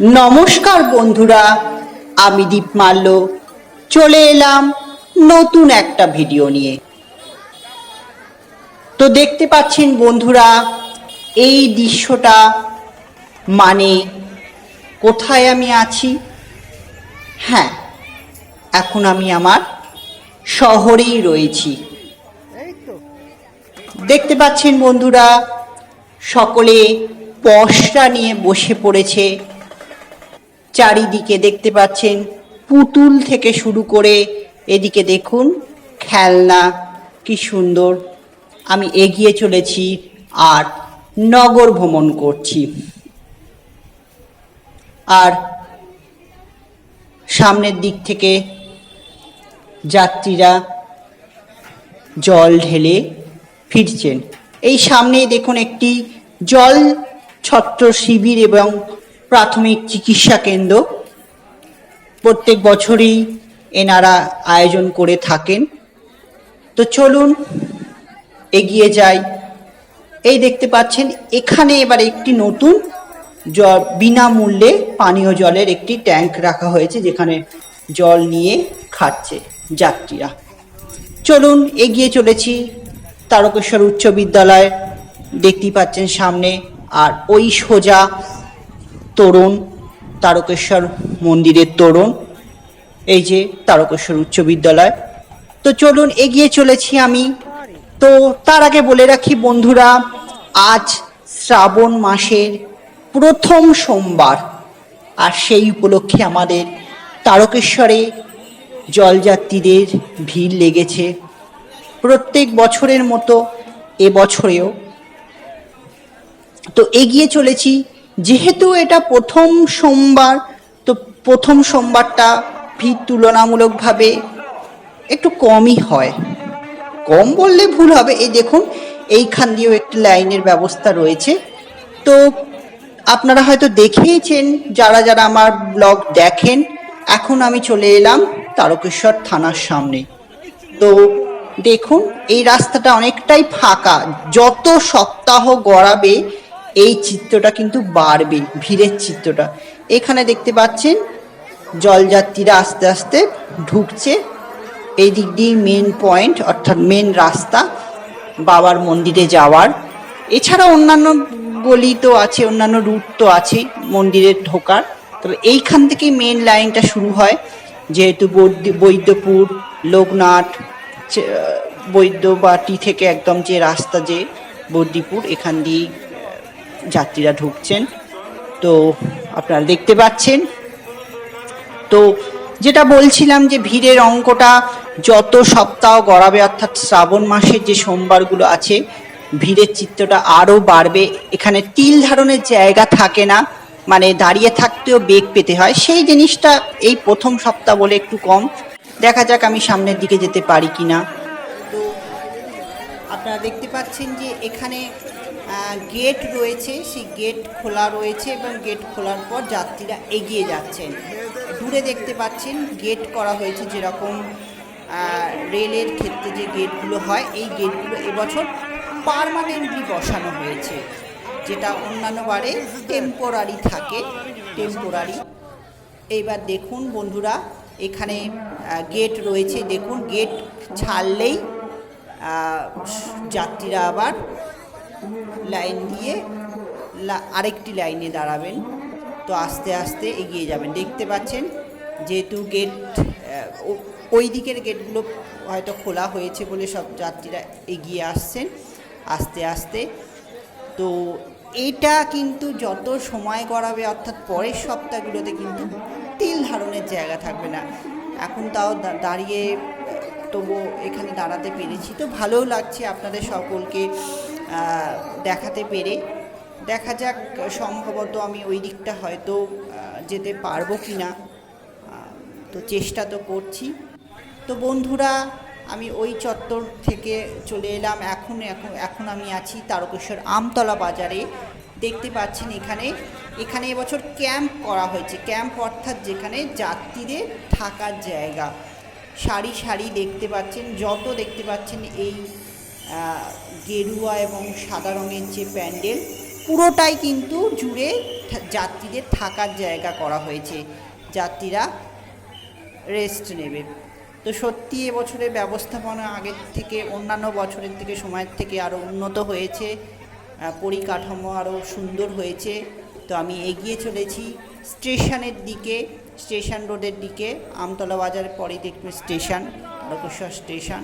নমস্কার বন্ধুরা, আমি দীপ মাল্য চলে এলাম নতুন একটা ভিডিও নিয়ে। তো দেখতে পাচ্ছেন বন্ধুরা, এই দৃশ্যটা মানে কোথায় আমি আছি? হ্যাঁ এখন আমি আমার শহরেই রয়েছি। দেখতে পাচ্ছেন বন্ধুরা, সকলে পশরা নিয়ে বসে পড়েছে। চারিদিকে দেখতে পাচ্ছেন পুতুল থেকে শুরু করে এদিকে দেখুন খেলনা, কি সুন্দর। আমি এগিয়ে চলেছি আর নগর ভ্রমণ করছি। আর সামনের দিক থেকে যাত্রীরা জল ঢেলে ফিরছেন। এই সামনেই দেখুন একটি জল ছত্র শিবির এবং প্রাথমিক চিকিৎসা কেন্দ্র। প্রত্যেক বছরই এনারা আয়োজন করে থাকেন। তো চলুন, এগিয়ে যাই। এই দেখতে পাচ্ছেন, এখানে এবার একটি নতুন বিনামূল্যে পানীয় জলের একটি ট্যাঙ্ক রাখা হয়েছে, যেখানে জল নিয়ে খাচ্ছে যাত্রীরা। চলুন, এগিয়ে চলেছি। তারকেশ্বর উচ্চ বিদ্যালয়, দেখতেই পাচ্ছেন সামনে, আর ওই সোজা তোরণ, তারকেশ্বর মন্দিরের তোরণ, এই যে তারকেশ্বর উচ্চ বিদ্যালয়। তো চলুন এগিয়ে চলেছি আমি। তো তার আগে বলে রাখি বন্ধুরা, আজ শ্রাবণ মাসের প্রথম সোমবার, আর সেই উপলক্ষে আমাদের তারকেশ্বরে জলযাত্রীদের ভিড় লেগেছে। প্রত্যেক বছরের মতো এবছরেও তো এগিয়ে চলেছি যেহেতু এটা প্রথম সোমবার, তো প্রথম সোমবারটা ভিড় তুলনামূলকভাবে একটু কমই হয়। কম বললে ভুল হবে। এই দেখুন, এইখান দিয়েও একটি লাইনের ব্যবস্থা রয়েছে। তো আপনারা হয়তো দেখেইছেন, যারা যারা আমার ব্লগ দেখেন, এখন আমি চলে এলাম তারকেশ্বর থানার সামনে। তো দেখুন, এই রাস্তাটা অনেকটাই ফাঁকা। যত সপ্তাহ গড়াবে এই চিত্রটা কিন্তু বাড়বে, ভিড়ের চিত্রটা। এখানে দেখতে পাচ্ছেন, জলযাত্রীরা আস্তে আস্তে ঢুকছে। এই দিক দিয়ে মেন পয়েন্ট অর্থাৎ মেন রাস্তা, বাবার মন্দিরে যাওয়ার। এছাড়া অন্যান্য গলি তো আছে, অন্যান্য রুট তো আছে, মন্দিরে ঢোকার। তবে এইখান থেকেই মেন লাইনটা শুরু হয়, যেহেতু বৈদ্য- বৈদ্যপুর, লোকনাথ বৈদ্যবাটি থেকে একদম যে রাস্তা যে বদ্যিপুর এখান দিয়েই যাত্রীরা ঢুকছেন। তো আপনারা দেখতে পাচ্ছেন। তো যেটা বলছিলাম যে ভিড়ের অঙ্কটা যত সপ্তাহ গড়াবে, অর্থাৎ শ্রাবণ মাসের যে সোমবারগুলো আছে, ভিড়ের চিত্রটা আরও বাড়বে। এখানে তিল ধারণের জায়গা থাকে না মানে দাঁড়িয়ে থাকতেও বেগ পেতে হয়। সেই জিনিসটা এই প্রথম সপ্তাহ বলে একটু কম। দেখা যাক আমি সামনের দিকে যেতে পারি কি না তো আপনারা দেখতে পাচ্ছেন যে এখানে গেট রয়েছে, সেই গেট খোলা রয়েছে এবং গেট খোলার পর যাত্রীরা এগিয়ে যাচ্ছেন। দূরে দেখতে পাচ্ছেন গেট করা হয়েছে যেরকম রেলের ক্ষেত্রে যে গেটগুলো হয়, এই গেটগুলো এবছর পারমানেন্টলি বসানো হয়েছে। যেটা অন্যান্য বারে টেম্পোরারি থাকে টেম্পোরারি এইবার দেখুন বন্ধুরা, এখানে গেট রয়েছে। দেখুন গেট ছাড়লেই যাত্রীরা আবার লাইন দিয়ে আরেকটি লাইনে দাঁড়াবেন। তো আস্তে আস্তে এগিয়ে যাবেন। দেখতে পাচ্ছেন যেহেতু গেট ওই দিকের গেটগুলো হয়তো খোলা হয়েছে বলে সব যাত্রীরা এগিয়ে আসছেন আস্তে আস্তে। তো এটা কিন্তু যত সময় গড়াবে, অর্থাৎ পরের সপ্তাহগুলোতে কিন্তু তিল ধারণের জায়গা থাকবে না। এখন তাও দাঁড়িয়ে তবু এখানে দাঁড়াতে পেরেছি। তো ভালোও লাগছে আপনাদের সকলকে। দেখাতে পেরে। দেখা যাক, সম্ভবত আমি ওই দিকটা হয়তো যেতে পারব কি না তো চেষ্টা তো করছি। তো বন্ধুরা, আমি ওই চত্বর থেকে চলে এলাম। এখন এখন এখন আমি আছি তারকেশ্বর আমতলা বাজারে। দেখতে পাচ্ছেন এখানে এখানে এবছর ক্যাম্প করা হয়েছে। ক্যাম্প অর্থাৎ যেখানে যাত্রীদের থাকার জায়গা। সারি সারি দেখতে পাচ্ছেন, যত দেখতে পাচ্ছেন এই গেরুয়া এবং সাদা রঙের যে প্যান্ডেল, পুরোটাই কিন্তু জুড়ে যাত্রীদের থাকার জায়গা করা হয়েছে। যাত্রীরা রেস্ট নেবে। তো সত্যি এবছরের ব্যবস্থাপনা আগের থেকে, অন্যান্য বছরের থেকে, সময়ের থেকে আরও উন্নত হয়েছে। পরিকাঠামো আরও সুন্দর হয়েছে। তো আমি এগিয়ে চলেছি স্টেশনের দিকে, স্টেশন রোডের দিকে। আমতলা বাজারের পরে দেখবে স্টেশন, তারকেশ্বর স্টেশন।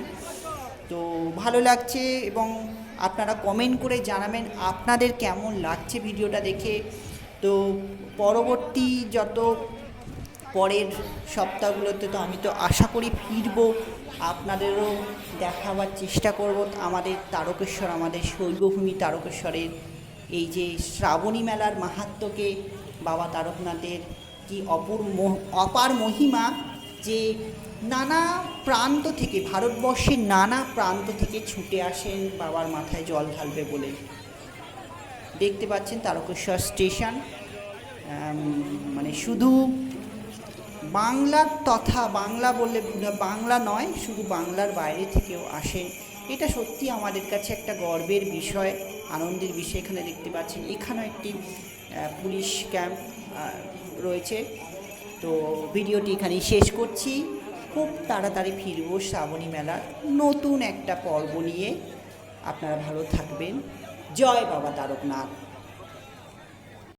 তো ভালো লাগছে এবং আপনারা কমেন্ট করে জানাবেন আপনাদের কেমন লাগছে ভিডিওটা দেখে। তো পরবর্তী যত পরের সপ্তাহগুলোতে তো আমি তো আশা করি ফিরবো, আপনাদেরও দেখাবার চেষ্টা করব। আমাদের তারকেশ্বর, আমাদের শৈবভূমি তারকেশ্বরের এই যে শ্রাবণী মেলার মাহাত্ম্যকে, বাবা তারকনাথের কি অপূর মহ- অপার মহিমা যে নানা প্রান্ত থেকে, ভারতবর্ষের নানা প্রান্ত থেকে ছুটে আসেন, বাবার মাথায় জল ঢালবে বলে। দেখতে পাচ্ছেন তারকেশ্বর স্টেশন। মানে শুধু বাংলার তথা বাংলা বললে বাংলা নয়, শুধু বাংলার বাইরে থেকেও আসেন। এটা সত্যি আমাদের কাছে একটা গর্বের বিষয়, আনন্দের বিষয়। এখানে দেখতে পাচ্ছেন, এখানেও একটি পুলিশ ক্যাম্প রয়েছে। তো ভিডিওটি এখানেই শেষ করছি। খুব তাড়াতাড়ি ফিরব শ্রাবণী মেলার নতুন একটা পর্ব নিয়ে। আপনারা ভালো থাকবেন। জয় বাবা তারকনাথ।